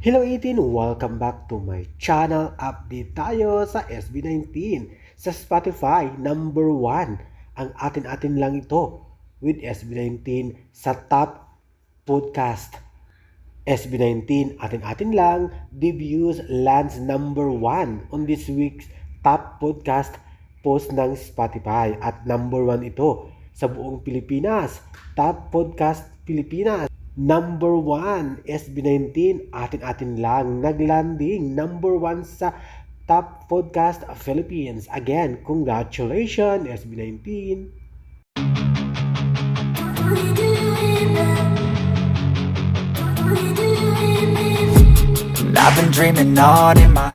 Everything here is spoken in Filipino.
Hello 18! Welcome back to my channel. Update tayo sa SB19. Sa Spotify, number 1 ang atin-atin lang ito with SB19 sa top podcast. SB19, atin-atin lang, debuts lands number 1 on this week's top podcast post ng Spotify. At number 1 ito sa buong Pilipinas. Top podcast Pilipinas. Number 1, SB19, atin-atin lang, naglanding. Number 1 sa Top Podcast Philippines. Again, congratulations, SB19. And I've been dreaming all in my